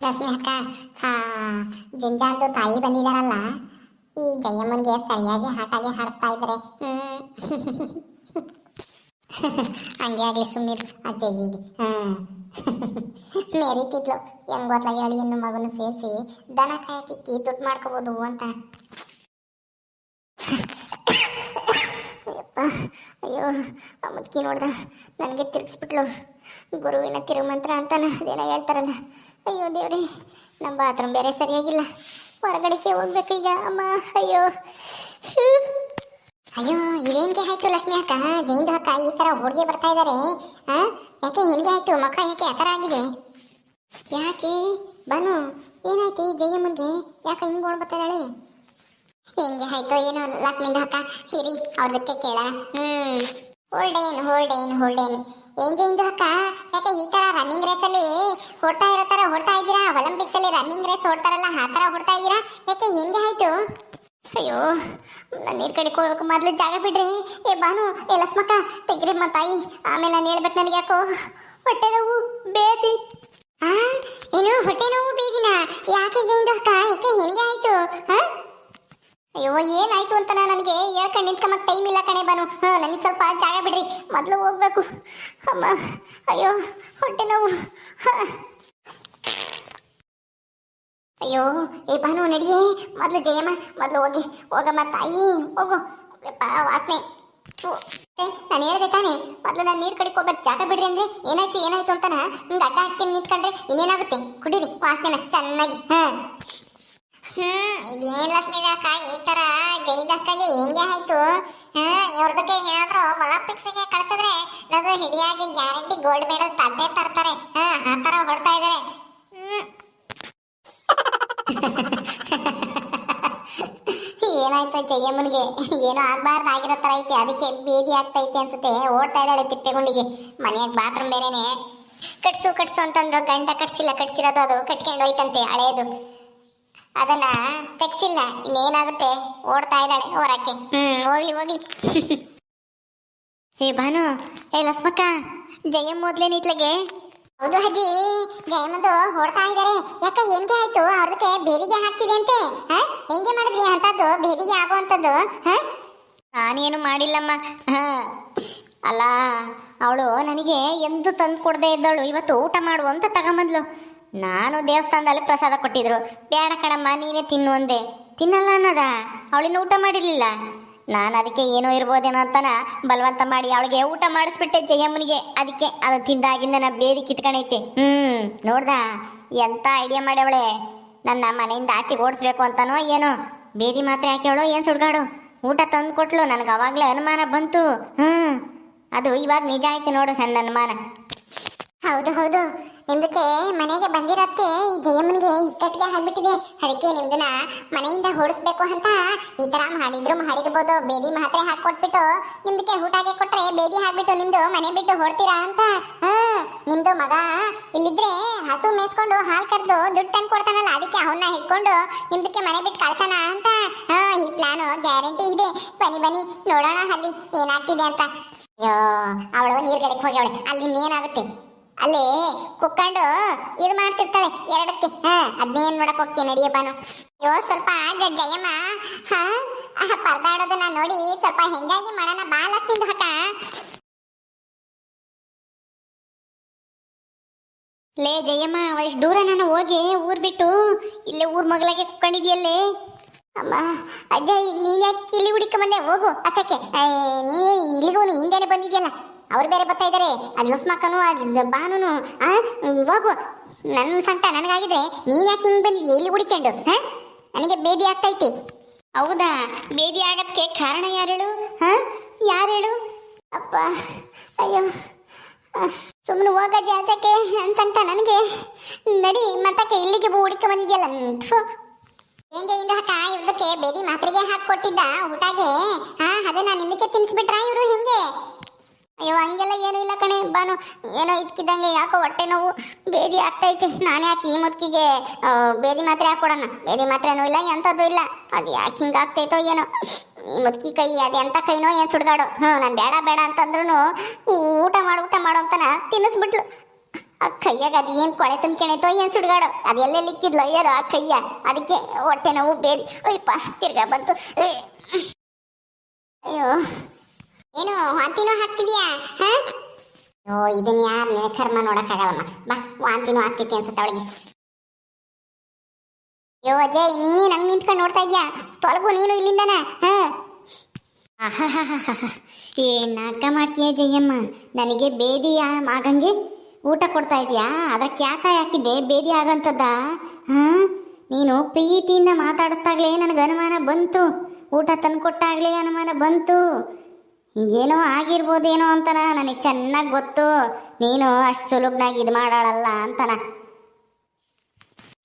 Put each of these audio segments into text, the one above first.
ರಶ್ಮಿ ಅಕ್ಕ, ಹಾ ಜುಂಜಾಂದು ತಾಯಿ ಬಂದಿದಾರಲ್ಲ, ಈ ಜಯಮ್ಮನ್ಗೆ ಸರಿಯಾಗಿ ಹಾಟಾಗಿ ಹಾಡಿಸ್ತಾ ಇದ್ದಾರೆ. ಹಂಗೆ ಆಗ್ಲಿ ಸುಮಿರ್ ಆ ಜಯ್ಯಿಗೆ ಹ್ಮ್ ಮೆರಿತಿದ್ಲು ಹೆಂಗೊತ್ಲಾಗಿ ಅಳಿಯನ್ನು ಮಗನ ಸೇರಿಸಿ ದನ ಕಾಯಕ್ಕೆ ದುಡ್ಡು ಮಾಡ್ಕೋಬೋದು ಅಂತ. ಅಯ್ಯೋ ಆ ಮುದುಕಿ ನೋಡ್ದ ನನಗೆ ತಿರುಗಿಸ್ಬಿಟ್ಲು. ಗುರುವಿನ ತಿರುಮಂತ್ರ ಅಂತಾನೆ ಅದೇನೋ ಹೇಳ್ತಾರಲ್ಲ. ಅಯ್ಯೋ ದೇವ್ರಿ, ನಮ್ಮ ಬಾತ್ರೂಮ್ ಬೇರೆ ಸರಿಯಾಗಿಲ್ಲ. ಹೊರಗಡೆಗೆ ಹೋಗ್ಬೇಕು ಈಗ. ಅಮ್ಮ, ಅಯ್ಯೋ. ಅಯ್ಯೋ ಇದೇನ್ಗೆ ಆಯ್ತು ಲಕ್ಷ್ಮಿ ಅಕ್ಕ? ಜೈನ್ ಅಕ್ಕ ಈ ತರ ಹುಡುಗಿ ಬರ್ತಾ ಇದಾರೆ. ಯಾಕೆ ಹಿಂಗೆ ಆಯ್ತು? ಮುಖ ಯಾಕೆ ಆ ಥರ ಆಗಿದೆ? ಯಾಕೆ? ಬನು, ಏನಾಯ್ತು ಜಯಮ್ಮನ್ಗೆ? ಯಾಕೆ ಹಿಂಗೆ ಓಡ್ ಇದಾಳೆ ಹೆಂಗೆ ಆಯ್ತು ಏನೋ ಲಕ್ಷ್ಮಿ ಅಕ್ಕ? ಹಿರಿ ಅವ್ರದಕ್ಕೆ ಕೇಳ ಹ್ಮ್. ಹೋಲ್ಡೇನ್ ಹೋಲ್ಡೇನ್ ಹೋಲ್ಡೇನ್ ಏನ್ ಜೈಂದು ಅಕ್ಕ ಯಾಕೆ ಈ ತರ ರನ್ನಿಂಗ್ ರೇಸ್ ಅಲ್ಲಿ ಹೊಡ್ತಾ ಇರೋ ತರ ಹೊಡ್ತಾ ಇದ್ದೀರಾ? ಒಲಿಂಪಿಕ್ಸ್ ಅಲ್ಲಿ ರನ್ನಿಂಗ್ ರೇಸ್ ಹೊಡ್ತಾರಲ್ಲ ಆ ತರ ಹೊಡ್ತಾ ಇದ್ದೀರಾ? ಯಾಕೆ ಹೆಂಗೆ ಆಯ್ತು? ಅಯ್ಯೋ ನೀರು ಕಡೆಗೆ ಹೋಗ್ಬೇಕು ಮೊದ್ಲು ಜಾಗ ಬಿಡ್ರಿ. ಏ ಬಾನು ಏ ಲಸ್ಮಕ್ಕ ತೆಗ್ರಿ ತಾಯಿ. ಆಮೇಲೆ ನಾನು ಹೇಳ್ಬೇಕು ನನಗೆ ಯಾಕೋ? ಹೊಟ್ಟೆ ನೋವು, ಬೇದಿ. ಆ, ಏನು ಹೊಟ್ಟೆ ನೋವು, ಬೇದಿನ? ಯಾಕೆ ಜೈಂದು ಅಕ್ಕ ಯಾಕೆ ಹೆಂಗೆ ಆಯ್ತು? ಹಾ ಅಯ್ಯೋ, ಏನಾಯ್ತು ಅಂತ ನನಗೆ? ಹೇಳ್ಕೊಂಡು ನಿಂತ್ಕೊಂಬಕ್ ಟೈಮ್ ಇಲ್ಲ ಕಣೆ ಬಾನು ಹಾ, ನನಗೆ ಸ್ವಲ್ಪ ಜಾಗ ಬಿಡ್ರಿ. ಮೊದಲು ಹೋಗ್ಬೇಕು. ಅಮ್ಮ, ಅಯ್ಯೋ, ಹೊಟ್ಟೆ ನೋವು. ಅಯ್ಯೋ, ಏ ಬಾನು ನಡಿಯೇ. ಮೊದಲು ಜಯಮ್ಮ, ಮೊದಲು ಹೋಗಿ. ಹೋಗಮ್ಮ ತಾಯಿ. ಹೋಗು. ವಾಸನೆ. ನಾನು ಹೇಳಿದೆ ತಾನೆ, ಮೊದಲು ನಾನು ನೀರು ಕಡೆಗೆ ಹೋಗ್ಬೇಕು. ಜಾಗ ಬಿಡ್ರಿ ಅಂದ್ರೆ ಏನಾಯ್ತು ಏನಾಯ್ತು ಅಂತಾನ? ಹಿಂಗೆ ಅಡ್ಡ ಹಾಕಿ ನಿಂತ್ಕೊಂಡ್ರೆ ಇನ್ನೇನಾಗುತ್ತೆ? ಕುಡೀರಿ, ವಾಸನೆನ ಚೆನ್ನಾಗಿ. ಹಾ. ಹ್ಮ್, ಇದೇನ್ ಲಕ್ಷ್ಮೀದಾಕ ಈ ತರ ಜೈದಕ್ಕಗೆ ಹೆಂಗೆ ಆಯ್ತು? ಹ್ಮ್ ಇವ್ರದಕ್ಕೆ ಏನಾದ್ರು ಒಲಿಂಪಿಕ್ಸ್ಗೆ ಕಳ್ಸಿದ್ರೆ ಅದು ಹಿಡಿಯಾಗಿ ಗ್ಯಾರಂಟಿ ಗೋಲ್ಡ್ ಮೆಡಲ್ ತಂದೆ ತರ್ತಾರೆ. ಆ ತರ ಹೊಡ್ತಾ ಇದಾರೆ. ಏನಾಯ್ತು ಜಯಮ್ಮನಿಗೆ? ಏನೋ ಆಗ್ಬಾರ್ದು ಆಗಿರೋ ತರ ಐತೆ. ಅದಕ್ಕೆ ಬೇದಿ ಆಗ್ತೈತೆ ಅನ್ಸುತ್ತೆ. ಓಡ್ತಾ ಇದ್ದಾಳೆ ತಿಪ್ಪೆಗುಂಡಿಗೆ. ಮನೆಯಾಗ ಬಾತ್ರೂಮ್ ಬೇರೆನೆ. ಕಟ್ಸು ಕಟ್ಸು ಅಂತಂದ್ರು ಗಂಡ ಕಟ್ಸಿಲ್ಲ, ಕಟ್ಸಿರೋದು ಅದು. ಕಟ್ಕೊಂಡು ಹೋಯ್ತಂತೆ ಹಳೇದು. ಅದನ್ನ ತೆಗ್ಸಿಲ್ಲ ಇನ್ನೇನಾಗುತ್ತೆ? ಓಡ್ತಾ ಇದ್ದಾಳೆ ಹೊರಕ್ಕೆ. ಹ್ಮ್ ಹೋಗ್ಲಿ ಹೋಗ್ಲಿ. ಏ ಭಾನು ಏ ಲಸ್ಮಕ್ಕ ಜಯಮ್ಮ ಮೊದ್ಲೇ ಇತ್ಲಗೆ ಹೌದು ಅಜ್ಜಿ ಜಯಮ್ಮದು ಹೊಡ್ತಾ ಇದ್ದಾರೆ. ಯಾಕ ಹೆಂಗೆ ಆಯ್ತು? ಅವ್ರದಕ್ಕೆ ಬೇದಿಗೆ ಹಾಕ್ತಿದೆ ಅಂತೆ ಹೆಂಗೆ ಮಾಡಿದ್ರಿ ಅಂತದ್ದು ಬೇದಿಗೆ ಆಗುವಂಥದ್ದು ನಾನೇನು ಮಾಡಿಲ್ಲಮ್ಮ. ಹಾ. ಅಲ್ಲ ಅವಳು ನನಗೆ ಎಂದು ತಂದು ಕೊಡದೆ ಇದ್ದಳು. ಇವತ್ತು ಊಟ ಮಾಡು ಅಂತ ತಗೊಂಬಂದ್ಲು. ನಾನು ದೇವಸ್ಥಾನದಲ್ಲಿ ಪ್ರಸಾದ ಕೊಟ್ಟಿದ್ರು. ಬೇಡ ಕಣಮ್ಮ, ನೀನೇ ತಿನ್ನು ಒಂದೆ ತಿನ್ನಲ್ಲ ಅನ್ನೋದ? ಅವಳಿನ ಊಟ ಮಾಡಿರಲಿಲ್ಲ. ನಾನು ಅದಕ್ಕೆ ಏನೋ ಇರ್ಬೋದೇನೋ ಅಂತನ ಬಲವಂತ ಮಾಡಿ ಅವಳಿಗೆ ಊಟ ಮಾಡಿಸ್ಬಿಟ್ಟೆ ಜಯಮ್ಮನಿಗೆ. ಅದಕ್ಕೆ ಅದು ತಿಂದಾಗಿಂದ ನಾ ಬೇದಿ ಕಿತ್ಕೊಂಡೈತೆ ಹ್ಞೂ ನೋಡ್ದ? ಎಂತ ಐಡಿಯಾ ಮಾಡ್ಯವಳೆ? ನನ್ನ ಮನೆಯಿಂದ ಆಚೆಗೆ ಓಡಿಸ್ಬೇಕು ಅಂತನೋ ಏನೋ? ಬೇದಿ ಮಾತ್ರ ಹಾಕ್ಯವಳು, ಏನು ಸುಡ್ಗಾಡು? ಊಟ ತಂದು ಕೊಟ್ಲು, ನನಗೆ ಅವಾಗಲೇ ಅನುಮಾನ ಬಂತು. ಹ್ಞೂ ಅದು ಇವಾಗ ನಿಜ ಆಯ್ತು ನೋಡು ನನ್ನ ಅನುಮಾನ. ಹೌದು ಹೌದು. ನಿಮ್ದಕ್ಕೆ ಮನೆಗೆ ಬಂದಿರೋದಕ್ಕೆ ಈ ಜಯಮ್ಮನಿಗೆ ಇಕ್ಕಟ್ಟಿಗೆ ಆಗ್ಬಿಟ್ಟಿದೆ ಅದಕ್ಕೆ ನಿಮ್ದನ್ನ ಮನೆಯಿಂದ ಹೊಡಿಸ್ಬೇಕು ಅಂತ ಈ ತರ ಮಾಡಿದ್ರು ಮಾಡಿರ್ಬೋದು. ಬೇದಿ ಮಾತ್ರೆ ಹಾಕೊಟ್ಬಿಟ್ಟು ನಿಮ್ದಕ್ಕೆ ಊಟಗೆ ಕೊಟ್ರೆ ಬೇದಿ ಹಾಕ್ಬಿಟ್ಟು ನಿಮ್ದು ಮನೆ ಬಿಟ್ಟು ಹೊಡ್ತೀರಾ ಅಂತ? ಹ್ಮ್ ನಿಮ್ದು ಮಗ ಇಲ್ಲಿದ್ರೆ ಹಸು ಮೇಯಿಸ್ಕೊಂಡು ಹಾಲು ಕರೆದು ದುಡ್ಡು ತಂದು ಕೊಡ್ತಾನಲ್ಲ, ಅದಕ್ಕೆ ಅವನ್ನ ಹಿಡ್ಕೊಂಡು ನಿಮ್ದಕ್ಕೆ ಮನೆ ಬಿಟ್ಟು ಕಳ್ಸೋಣ ಅಂತ? ಹಾ ಈ ಪ್ಲಾನು ಗ್ಯಾರಂಟಿ ಇದೆ. ಬನ್ನಿ ಬನ್ನಿ, ನೋಡೋಣ ಅಲ್ಲಿ ಏನಾಗ್ತಿದೆ ಅಂತ. ಅಯ್ಯೋ, ಅವಳು ನೀರ್ಗಡೆಗೆ ಹೋಗ್ಯವಳೆ ಅಲ್ಲಿ ಏನಾಗುತ್ತೆ? ಅಲ್ಲಿ ಕುಕ್ಕೊಂಡು ಇದು ಮಾಡ್ತಿರ್ತಾಳೆ ಎರಡಕ್ಕೆ. ಹಾ, ಅದ್ನೇನ್ ನೋಡಕ್ ಹೋಗ್ತೀನಿ, ನಡಿಯಪ್ಪನು. ಅಯ್ಯೋ, ಸ್ವಲ್ಪ ಜಯಮ್ಮ ಹಾ ಪರದಾಡೋದನ್ನ ನೋಡಿ ಸ್ವಲ್ಪ ಹೆಂಗಾಗಿ ಮಾಡೋಣ ಬಾ ಲಕ್ಷ್ಮಿಂದು ಹಕ್ಕ ಲೇ ಜಯಮ್ಮ ಎಷ್ಟು ದೂರ ನಾನು ಹೋಗಿ ಊರ್ ಬಿಟ್ಟು. ಇಲ್ಲೇ ಊರ್ ಮಗಳಾಗೆ ಕುತ್ಕೊಂಡಿದ್ಯಲ್ಲೇ ಅಮ್ಮ, ಅಜ್ಜ, ನೀನ್ ಯಾಕೆ ಇಲ್ಲಿ ಹುಡುಕ ಬಂದೆ? ಹೋಗು ಅಸಕ್ಕೆ ನೀನೇನು ಇಲ್ಲಿಗೂ ಹಿಂದೆನೆ ಬಂದಿದ್ಯಲ್ಲ. ಅವ್ರು ಬೇರೆ ಬರ್ತಾ ಇದ್ದಾರೆ ಅದು ಲಸ್ಮಕ್ಕನು ಅದು ಬಾನುನು ಆ ಹೋಗು. ನನ್ನ ಸಂಟ ನನಗಾಗಿದ್ರೆ ನೀನ್ ಯಾಕೆ ಹಿಂಗ್ ಬಂದಿದ್ಯ ಇಲ್ಲಿ ಹುಡಿಕೊಂಡು ಹಾ? ನನಗೆ ಬೇದಿ ಆಗ್ತೈತಿ. ಹೌದಾ? ಬೇದಿ ಆಗಕ್ಕೆ ಕಾರಣ ಯಾರು ಹೇಳು ಹಾ? ಯಾರು ಹೇಳು ಅಪ್ಪ ಅಯ್ಯೋ. ಸುಮ್ಮನೆ ಹೋಗ ಜಾಸಕ್ಕೆ. ಅನ್ಸಂತ ನನಗೆ. ನಡಿ ಮತ್ತಕ್ಕೆ ಇಲ್ಲಿಗೆ ಹುಡುಕ ಬಂದಿದ್ಯಲ್ಲ. ಹೆಂಗೆ ಇಂದ ಹಾಕ ಇವ್ದಕ್ಕೆ ಬೇದಿ ಮಾತ್ರೆಗೆ ಕೊಟ್ಟಿದ್ದ ಊಟಗೆ. ಹಾ ಅದನ್ನ ನಿಮ್ದಕ್ಕೆ ತಿನ್ಸ್ಬಿಟ್ರ ಇವರು ಹಿಂಗೆ? ಅಯ್ಯೋ, ಹಂಗೆಲ್ಲ ಏನು ಇಲ್ಲ ಕಣೆ, ಬಾನು. ಏನೋ ಇದ್ಕಿದ್ದಂಗೆ ಯಾಕೋ ಹೊಟ್ಟೆ ನೋವು, ಬೇದಿ ಆಗ್ತೈತೆ. ನಾನು ಯಾಕೆ ಈ ಮುದ್ಕಿಗೆ ಬೇದಿ ಮಾತ್ರೆ ಹಾಕೊಡೋಣ. ಬೇದಿ ಮಾತ್ರೆನೂ ಇಲ್ಲ, ಎಂಥದ್ದು ಇಲ್ಲ. ಅದು ಯಾಕೆ ಹಿಂಗೆ ಆಗ್ತೈತೋ ಏನೋ. ಈ ಮುದುಕಿ ಕೈ, ಅದು ಎಂಥ ಕೈನೋ, ಏನು ಸುಡ್ಗಾಡು. ಹ್ಞೂ ನಾನು ಬೇಡ ಬೇಡ ಅಂತಂದ್ರೂ ಊಟ ಮಾಡಿ, ಊಟ ಮಾಡೋ ಅಂತನ ತಿನ್ನಿಸ್ಬಿಟ್ಲು. ಆ ಕೈಯಾಗ ಅದು ಏನು ಕೊಳೆ ತುಂಬಿಕೊಂಡೈತೋ ಏನು ಸುಡ್ಗಾಡು. ಅದು ಎಲ್ಲೆಲ್ಲಿ ಯಾರು ಏನೋ ಆ ಕೈಯ. ಅದಕ್ಕೆ ಹೊಟ್ಟೆ ನೋವು, ಬೇದಿ. ಅಯ್ಯಪ್ಪ, ತಿರ್ಗಾ ಬಂತು. ಅಯ್ಯೋ. ಏನು, ವಾಂತಿನೂ ಹಾಕ್ತಿದ್ಯಾ? ಓ ಇದನ್ನ ನೇ ಕರ್ಮ ನೋಡಕ್ಕಾಗಲ್ಲಮ್ಮ. ಬಾ, ವಾಂತಿನೂ ಆಗ್ತೈತಿ ಅನ್ಸುತ್ತೆ ಅವಳಿಗೆ. ಯೋ, ಅಜಯ್, ನೀನೇ ನಂಗೆ ನಿಂತ್ಕೊಂಡು ನೋಡ್ತಾ ಇದ್ಯಾ? ತೊಲಗು, ನೀನು ಇಲ್ಲಿಂದನ? ಹಾ. ಏನ್ ನಾಟಕ ಮಾಡ್ತೀಯ ಜಯಮ್ಮ? ನನಗೆ ಬೇದಿಯ ಆಗಂಗೆ ಊಟ ಕೊಡ್ತಾ ಇದೆಯಾ? ಅದಕ್ಕೆ ಯಾಕ ಯಾಕಿದ್ದೆ ಬೇದಿ ಆಗಂತದ್ದ? ಹಾ? ನೀನು ಪ್ರೀತಿಯಿಂದ ಮಾತಾಡಿಸ್ದಾಗಲೇ ನನಗೆ ಅನುಮಾನ ಬಂತು. ಊಟ ತಂದ್ಕೊಟ್ಟಾಗ್ಲೇ ಅನುಮಾನ ಬಂತು. ಹಿಂಗೇನೋ ಆಗಿರ್ಬೋದೇನೋ ಅಂತನ, ನನಗೆ ಚೆನ್ನಾಗಿ ಗೊತ್ತು. ನೀನು ಅಷ್ಟು ಸುಲಭನಾಗಿ ಇದು ಮಾಡಾಳಲ್ಲ ಅಂತನ.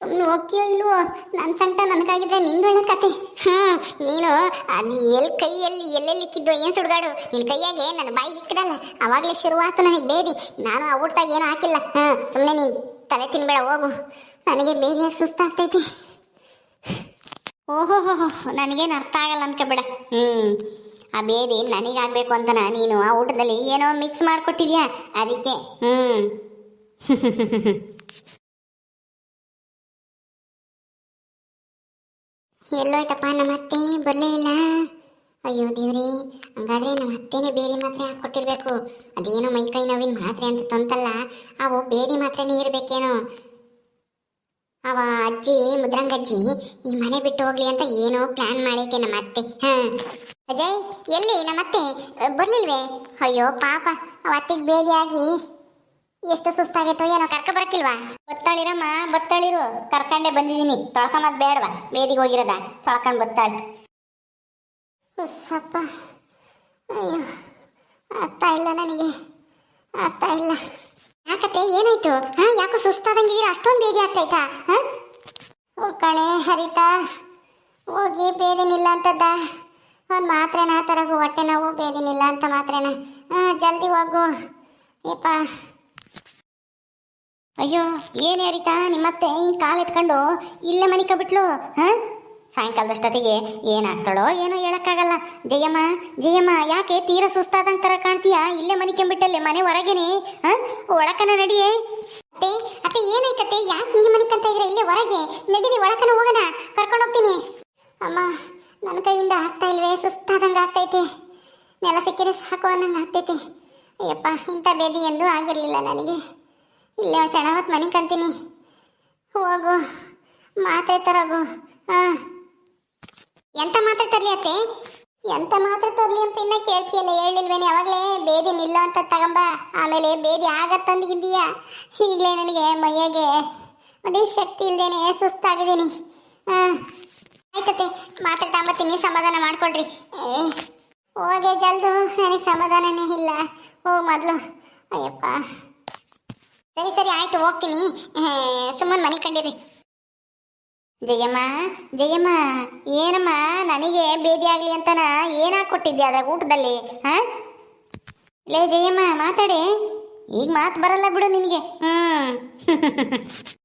ಸುಮ್ಮನೆ ಹೋಗ್ತೀಯೋ ಇಲ್ವೋ? ನನ್ನ ಸಂಕಟ ನನಗಾಗಿದ್ರೆ ನಿಂದೊಳ್ಳೆ ಕತೆ. ಹ್ಮ್, ನೀನು ಅದು ಎಲ್ಲಿ ಕೈಯಲ್ಲಿ ಎಲ್ಲೆಲ್ಲಿ ಇಕ್ಕಿದ್ದು ಏನು ಸುಡ್ಗಾಡು. ನಿನ್ನ ಕೈಯಾಗೆ ನನ್ನ ಬಾಯಿ ಇಕ್ಕದಲ್ಲ. ಅವಾಗಲೇ ಶುರುವಾತು ನನಗೆ ಬೇದಿ. ನಾನು ಆ ಊಟದಾಗ ಏನೂ ಹಾಕಿಲ್ಲ. ಹ್ಮ್ ಸುಮ್ಮನೆ ನೀನು ತಲೆ ತಿನ್ಬೇಡ, ಹೋಗು. ನನಗೆ ಬೇದಿಯಾಗಿ ಸುಸ್ತಾಗ್ತೈತಿ. ಓಹೋ ನನಗೇನು ಅರ್ಥ ಆಗಲ್ಲ ಅನ್ಕೋಬೇಡ ಹ್ಞೂ ಆ ಬೇದಿ ನನಗಾಗಬೇಕು ಅಂತನ ನೀನು ಆ ಊಟದಲ್ಲಿ ಏನೋ ಮಿಕ್ಸ್ ಮಾಡಿಕೊಟ್ಟಿದ್ಯಾ? ಅದಕ್ಕೆ ಹ್ಞೂ ಎಲ್ಲೋಯ್ತಪ್ಪ ನಮ್ಮ ಅತ್ತೆ ಬರಲೇ ಇಲ್ಲ. ಅಯ್ಯೋ ದೇವ್ರಿ, ಹಂಗಾದ್ರೆ ನಮ್ಮ ಅತ್ತೆನೇ ಬೇರೆ ಮಾತ್ರೆ ಹಾಕ್ಕೊಟ್ಟಿರ್ಬೇಕು. ಅದೇನೋ ಮೈ ಕೈ ನೋವಿನ ಮಾತ್ರೆ ಅಂತ ತಂತಲ್ಲ ಅವು ಬೇರೆ ಮಾತ್ರೆನೇ ಇರಬೇಕೇನೋ. ಅವ ಅಜ್ಜಿ, ಮುದ್ರಂಗಜ್ಜಿ, ಈ ಮನೆ ಬಿಟ್ಟು ಹೋಗ್ಲಿ ಅಂತ ಏನೋ ಪ್ಲಾನ್ ಮಾಡೈತೆ ನಮ್ಮ ಅತ್ತೆ ಹಾ ಅಜಯ್, ಎಲ್ಲಿ? ನಮ್ಮ ಅತ್ತೆ ಬರ್ಲಿಲ್ವೇ? ಅಯ್ಯೋ, ಪಾಪ, ಅವ ಅತ್ತಿಗೆ ಬೇದಿಯಾಗಿ ಎಷ್ಟು ಸುಸ್ತಾಗೈತೋ ಏನೋ ಕರ್ಕ ಬರಕಿಲ್ವಾ ಬತ್ತಾಳಿರಮ್ಮ ಬತ್ತಾಳಿರು, ಕರ್ಕಂಡೆ ಬಂದಿದ್ದೀನಿ ತೊಳ್ಕೊಂಬದ್ ಬೇಡವಾ? ಬೇದಿಗೆ ಹೋಗಿರದ? ತೊಳ್ಕೊಂಡು ಬತ್ತಾಳಿ. ಸಪ್ಪ ಅಯ್ಯೋ, ಆಗ್ತಾ ಇಲ್ಲ ನನಗೆ. ಆಗ್ತಾ ಇಲ್ಲ. ಯಾಕತ್ತೆ, ಏನಾಯ್ತು? ಹಾ, ಯಾಕೋ ಸುಸ್ತಾದಂಗಿದ್ದೀರಾ? ಅಷ್ಟೊಂದು ಬೇದಿ ಆಗ್ತೈತಾ? ಹಾ? ಕಣೆ, ಹರಿತಾ. ಹೋಗಿ ಬೇದಿನಿಲ್ಲ ಅಂತದ್ದ ಒಂದು ಮಾತ್ರೆನ, ತರಗು ಹೊಟ್ಟೆ ನೋವು, ಬೇದಿನಿಲ್ಲ ಅಂತ ಮಾತ್ರೆನ. ಜಲ್ದಿ ಹೋಗು. ಯಪ್ಪ ಅಯ್ಯೋ, ಏನು ಯಾರಿತಾ? ನಿಮ್ಮತ್ತೆ ಹಿಂಗೆ ಕಾಲು ಎತ್ಕೊಂಡು ಇಲ್ಲೇ ಮನಿಕಬಿಟ್ಲು ಹಾಂ? ಸಾಯಂಕಾಲದಷ್ಟೊತ್ತಿಗೆ ಏನಾಗ್ತಾಳೋ ಏನೋ ಹೇಳೋಕ್ಕಾಗಲ್ಲ. ಜಯಮ್ಮ ಜಯಮ್ಮ, ಯಾಕೆ ತೀರಾ ಸುಸ್ತಾದಂಗೆ ಥರ ಕಾಣ್ತೀಯಾ? ಇಲ್ಲೇ ಮನಿಕೊಂಬಿಟ್ಟಲ್ಲೇ ಮನೆ ಹೊರಗೇನೆ, ಹಾಂ? ಒಳಕನ ನಡಿಯೇ. ಅತ್ತೆ ಅತ್ತೆ ಏನಾಯ್ತತ್ತೆ ಯಾಕೆ ಹಿಂಗೆ ಮನಿಕಂತ ಇದ್ರೆ ಇಲ್ಲೇ ಹೊರಗೆ. ನಡೀರಿ, ಒಳಕನ ಹೋಗೋಣ. ಕರ್ಕೊಂಡು ಹೋಗ್ತೀನಿ. ಅಮ್ಮ. ನನ್ನ ಕೈಯಿಂದ ಆಗ್ತಾ ಇಲ್ವೇ? ಸುಸ್ತಾದಂಗೆ ಆಗ್ತೈತಿ. ನೆಲ ಸಿಕ್ಕಿದ್ರೆ ಸಾಕು ಅನ್ನಂಗೆ ಆಗ್ತೈತಿ. ಅಯ್ಯಪ್ಪ, ಇಂಥ ಬೇದಿ ಎಂದೂ ಆಗಿರಲಿಲ್ಲ ನನಗೆ. ಇಲ್ಲೇ ಕ್ಷಣ ಹೊತ್ತು ಮನೆ ಕಂತೀನಿ. ಹೋಗು. ಮಾತ್ರೆ ತರೋಗು. ಹಾಂ ಎಂಥ ಮಾತ್ರೆ ತರಲಿ ಅತ್ತೆ? ಎಂತ ಮಾತ್ರೆ ತರಲಿ ಅಂತ ಇನ್ನ ಕೇಳ್ತಿಯಲ್ಲ, ಹೇಳಿಲ್ವೇನೆ? ಯಾವಾಗಲೇ ಬೇದಿ ನಿಲ್ಲ ಅಂತ ತಗೊಂಬ. ಆಮೇಲೆ ಬೇದಿ ಆಗತ್ತಂದಿದ್ದೀಯ ಈಗಲೇ ನನಗೆ ಮೈಯಾಗೆ ಅದೇ ಶಕ್ತಿ ಇಲ್ದೇನೆ, ಸುಸ್ತಾಗಿದ್ದೀನಿ. ಹಾಂ ಆಯ್ತತೆ ಮಾತ್ರೆ ತಗೊಂಬತ್ತೀನಿ ಸಮಾಧಾನ ಮಾಡ್ಕೊಳ್ರಿ. ಹೋಗೆ ಜಲ್ದು, ನನಗೆ ಸಮಾಧಾನನೇ ಇಲ್ಲ. ಹೋಗ್ ಮೊದಲು. ಅಯ್ಯಪ್ಪ. ಸರಿ ಸರಿ, ಆಯ್ತು, ಹೋಗ್ತೀನಿ. ಸುಮ್ಮನೆ ಮನೆ ಕಂಡಿರಿ. ಜಯಮ್ಮ ಜಯಮ್ಮ, ಏನಮ್ಮ, ನನಗೆ ಬೇದಿ ಆಗ್ಲಿ ಅಂತನ ಏನಾಗಿ ಕೊಟ್ಟಿದ್ಯಾ ಅದಾಗ ಊಟದಲ್ಲಿ, ಹಾಂ? ಲೇ, ಜಯಮ್ಮ, ಮಾತಾಡಿ. ಈಗ ಮಾತು ಬರಲ್ಲ ಬಿಡು ನಿನಗೆ. ಹ್ಮ್.